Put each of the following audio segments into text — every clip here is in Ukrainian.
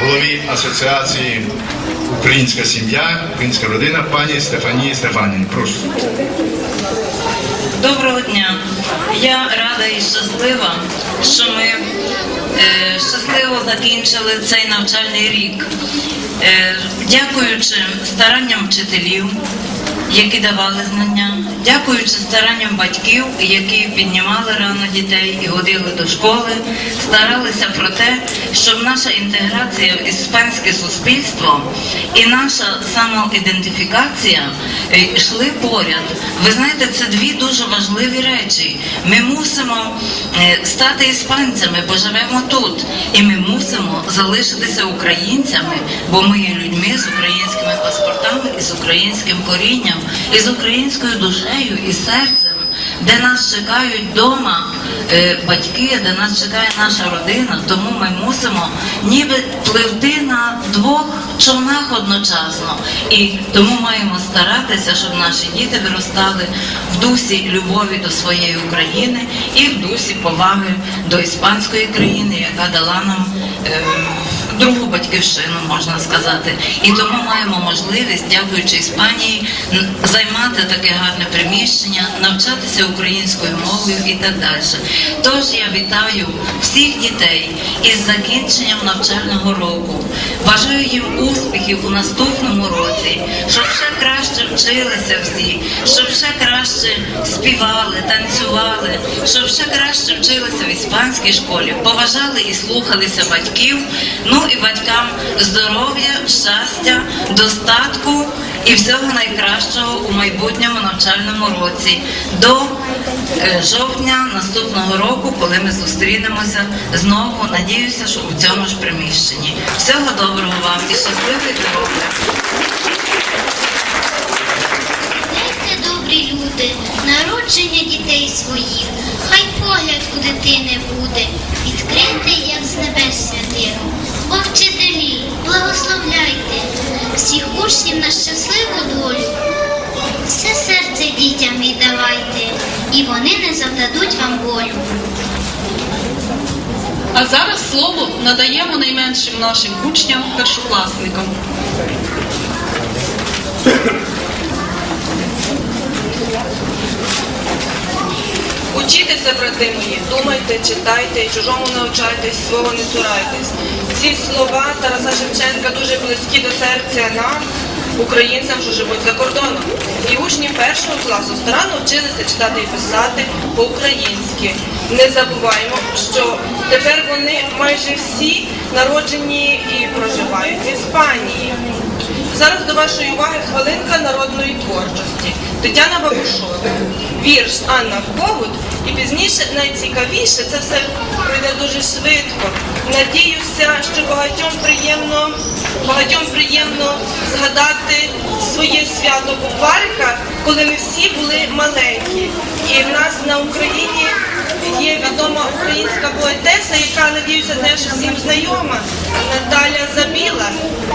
голові асоціації Українська сім'я, українська родина, пані Стефанії Стефанівні. Прошу. Доброго дня. Я рада і щаслива, що ми е, щасливо закінчили цей навчальний рік. Е, дякуючи старанням вчителів, які давали знання, дякуючи старанням батьків, які піднімали рано дітей і водили до школи, старалися про те, щоб наша інтеграція в іспанське суспільство і наша самоідентифікація е, йшли поряд. Ви знаєте, це дві дуже важливі речі. Ми мусимо е, стати іспанцями, бо живемо тут, і ми мусимо залишитися українцями, бо ми є людьми з українськими паспортами і з українським корінням, і з українською душею і серцем, де нас чекають вдома е, батьки, де нас чекає наша родина. Тому ми мусимо ніби пливти на двох човнах одночасно. І тому маємо старатися, щоб наші діти виростали в дусі любові до своєї України і в дусі поваги до іспанської країни, яка дала нам. е, Другу батьківщину можна сказати, і тому маємо можливість, дякуючи Іспанії, займати таке гарне приміщення, навчатися українською мовою і так далі. Тож я вітаю всіх дітей із закінченням навчального року. Бажаю їм успіхів у наступному році, щоб ще краще вчилися всі, щоб ще краще співали, танцювали, щоб ще краще вчилися в іспанській школі, поважали і слухалися батьків. Ну і батькам здоров'я, щастя, достатку і всього найкращого у майбутньому навчальному році до е, жовтня наступного року, коли ми зустрінемося знову. Надіюся, що у цьому ж приміщенні. Всього доброго вам і добрі люди, народження дітей своїх, хай погляд у дитини буде, відкритий, як з небес і вони не завдадуть вам болю. А зараз слово надаємо найменшим нашим учням першокласникам. Учітеся, брати мої, думайте, читайте, і чужому навчайтесь, свого не цурайтесь. Ці слова Тараса Шевченка дуже близькі до серця нам, українцям, що живуть за кордоном. І учні першого класу старанно вчилися читати і писати по-українськи. Не забуваємо, що тепер вони майже всі народжені і проживають в Іспанії. Зараз до вашої уваги хвилинка народної творчості. Тетяна Бабушова, вірш Анна Когут, і пізніше найцікавіше це все пройде дуже швидко. Надіюся, що багатьом приємно, багатьом приємно згадати своє свято Букварика, коли ми всі були маленькі. І в нас на Україні є відома українська поетеса, яка, надіюся, теж всім знайома, Наталя Забіла.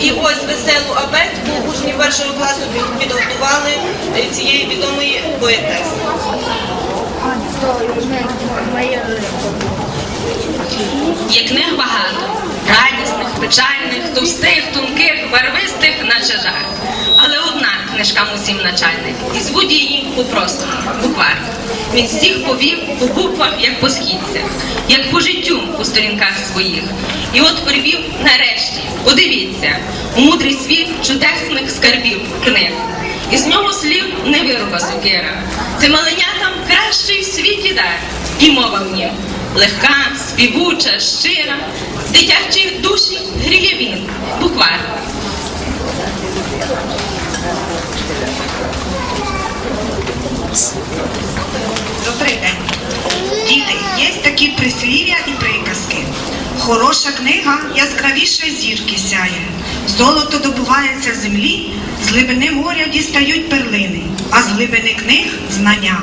І ось веселу абетку учні першого класу підготували цієї відомої поетеси. Є книг багато, радісних, печальних, товстих, тонких, барвистих, наче жар. Але одна книжка усім начальник, і звуть її по-простому, буквар. Він всіх повів по буквах, як по східцях, як по життю у сторінках своїх. І от привів нарешті, подивіться, у мудрий світ чудесних скарбів книг. Із нього слів не вируба сокира. Це маленятам кращий в світі дар. І мова в нім легка, співуча, щира, дитячі душі гріє він, буквар. Добрий день. Діти, є такі прислів'я і приказки. Хороша книга яскравіше зірки сяє. Золото добувається землі, з глибини моря дістають перлини, а з глибини книг знання.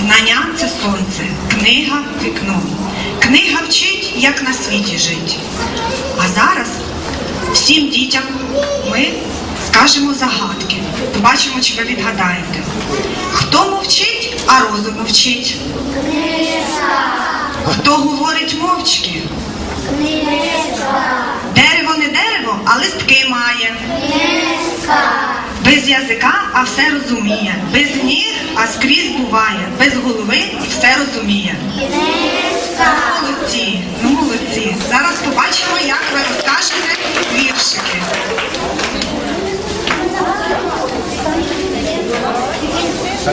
Знання це сонце, книга вікно. Книга вчить, як на світі жить. А зараз всім дітям ми скажемо загадки. Побачимо, чи ви відгадаєте. Хто мовчить, а розум мовчить? Хто говорить мовчки? Де а листки має. Без язика, а все розуміє. Без ніг, а скрізь буває. Без голови все розуміє. Молодці, ну молодці. Зараз побачимо, як ви розкажете віршики. А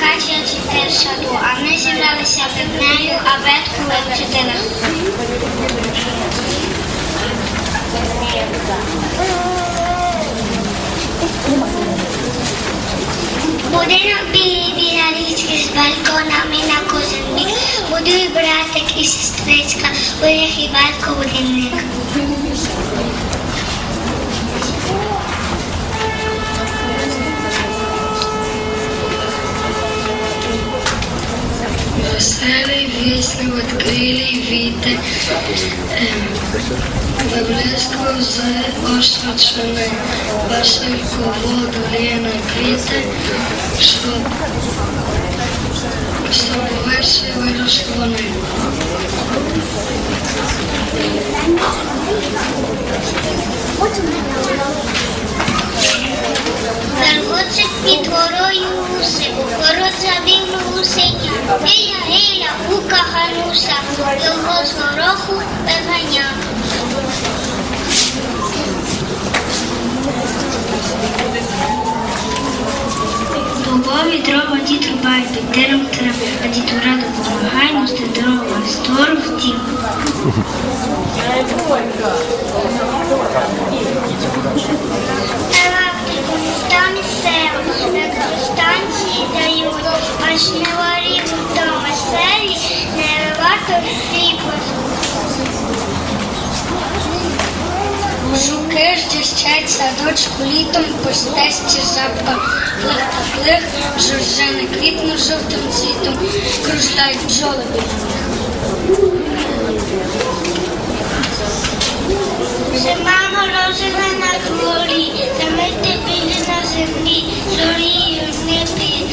Катя читає в саду, а ми зібралися під нею, абетку вивчити на Будинок білий біля річки з балконами на кожен бік. Будує братик і сестричка, буде і батько будинник. Веселий, вісний, відкрилий вітер, ем, виблискував з освіченої весельку воду ліна квіти, щоб собовище виросли вони. Вергочик гануся, його з гороху виганяв. Дубові дрова дід рубає під дерев треба, а дід раду допомагає носити дрова з двору в дім. Електрику садочку літом по стесті запах плих та плих, жоржини квітне жовтим цвітом, кружляють бджоли. Зима морозила на дворі, замити білі на землі, зорі в небі,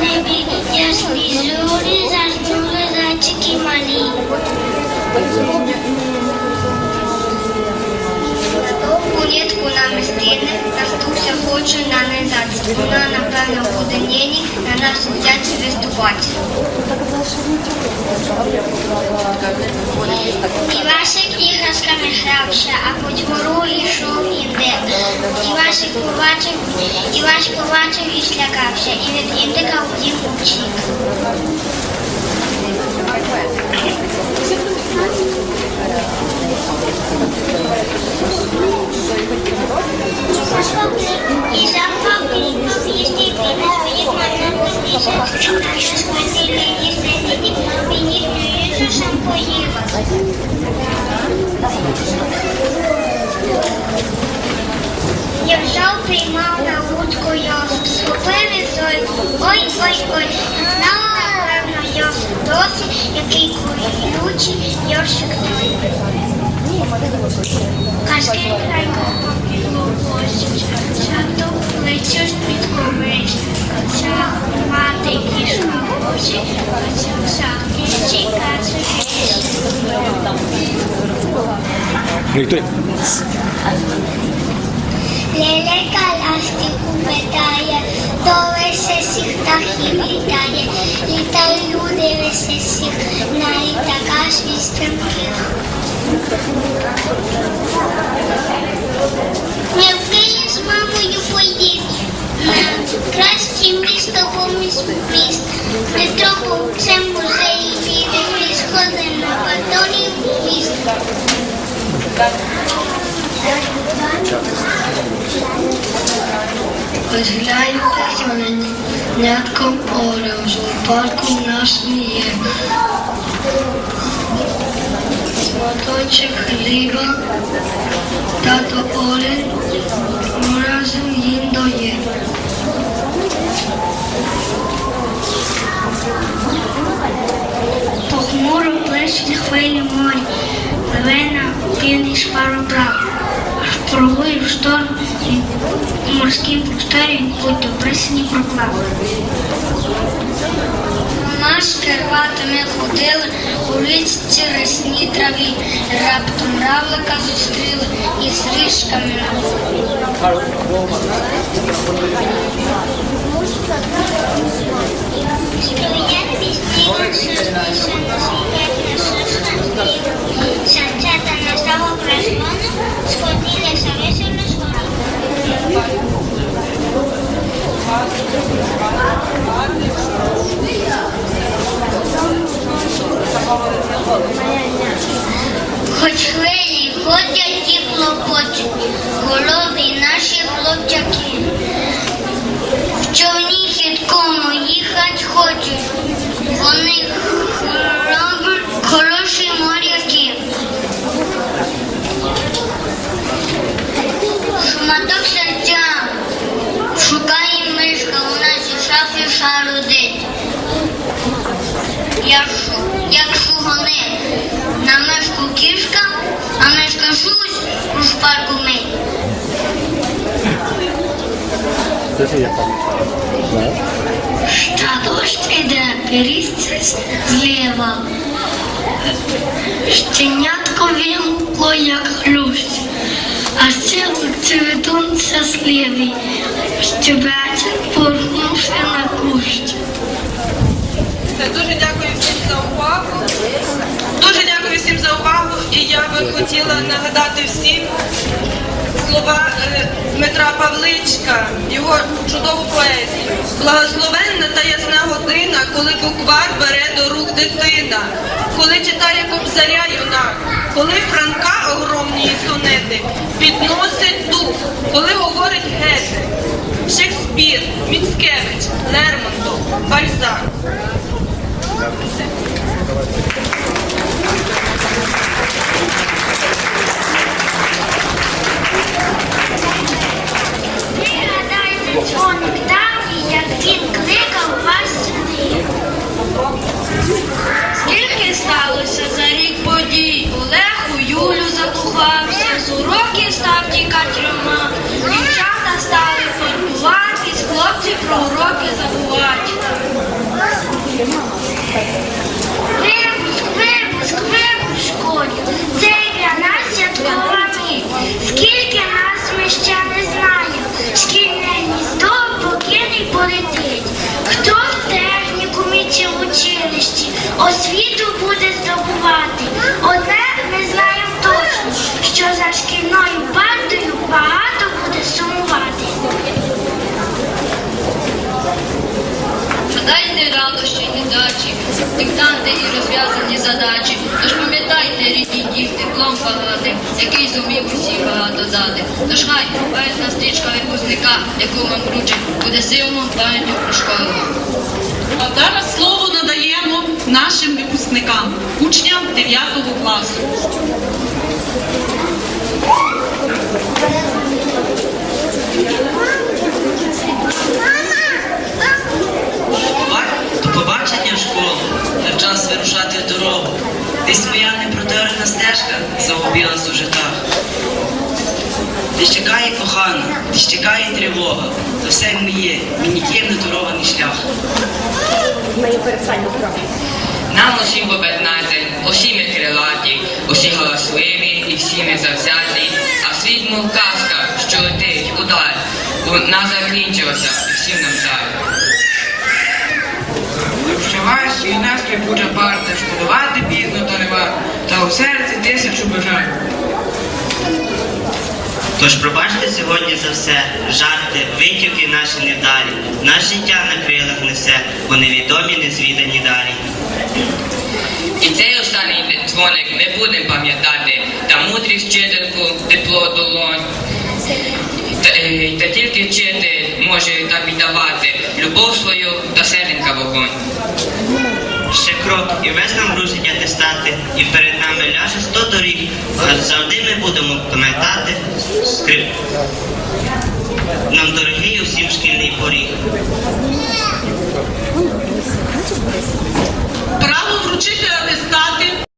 небі ясні зорі, зажмули зайчики малі. Улітку на мистини, настуся хочу нанизати. Вона, напевно, буде нині на нас взяти виступати. Івашик іграшками грався, а по двору йшов іде. Івашик побачив, Іваш побачив і злякався, і від індика дім утік. Я взяв, приймав на вудку Йосип, схопив і. Ой, ой, ой, знала, Йосип досі, який колючий Йоршик той. Казки крайко попіловосять, чату мати кішка очі, ця вся кіші, каче Λέλε καλά στη κουβεντάγια, το σε συχνά χιλιτάγια, η τα λούδε με σε συχνά, η τα κάσμι Με φίλες μου γιουφολίδια, με κράς τσιμπή στο βόμις μου με τρόπο ξέμπουζε η λίδε, βρίσκονται να πατώνει μου πίστα. Глянь, вони нятком поле, у зоопарку в нас не є. Моточок хліба, тато Олен разом їм дає. Похмуро плещуть хвилі морі, пливе на північ пароплав. Аж прогує в шторм і морським просторі путь до присні проплав. Ромашки рвати ми ходили у річці рясній траві. Раптом равлика зустріли і з ріжками на Санчата Хоч хвилі ходять і хлопочуть, голові наші хлопчаки. В човні хиткому їхать хочуть, вони хробр- хороші моряки. Шматок серця шукає мишка, у нас у шафі шарудить. Я шу, як шугони, на мишку кішка, а мишка шусь у шпарку мить. Що дощ іде, перістись зліва. Щенятко вимкло, як хлющ, а сілок цвітун щасливий, щебече, порнувши на кущ. Все, Дуже дякую всім за увагу. Дуже дякую всім за увагу. І я би хотіла нагадати всім слова е, Дмитра Павличка, його чудову поезію. Благословенна та ясна година, коли буквар бере до рук дитина, коли читає кобзаря юнак, коли Франка огромні сонети підносить дух, коли говорить гети. Шекспір, Міцкевич, Лермонтов, Бальзак. になるんで。Радощі і недачі, диктанти і розв'язані задачі. Тож пам'ятайте, рідні діти, диплом багатий, який зумів усім багато дати. Тож хай поетна стрічка випускника, яку вам вручить, буде силно пам'яттю про школу. А зараз слово надаємо нашим випускникам, учням 9 класу. Десь чекає кохана, десь чекає тривога, то все моє, ніким не дорований шлях. Нам усім по 15, усі ми крилаті, усі галасливі і всі ми завзяті, а світ мов казка, що летить удаль, вона закінчилася і всім нам жаль. Прощавай свій нас кріпуча парта, шкодувати бідно та не варто, та у серці тисячу бажань. Тож пробачте сьогодні за все, жарти, витівки наші невдалі. Наше життя на крилах несе, бо невідомі, незвідані далі. І цей останній дзвоник ми будемо пам'ятати, та мудрість вчительку, тепло долонь. Та, е, та тільки вчитель може так віддавати любов свою та серденька вогонь. Крок, і весь нам грузить стати, і перед нами ляже сто доріг, завжди ми будемо пам'ятати скрип. Нам дорогий усім шкільний поріг. Право вручити атестати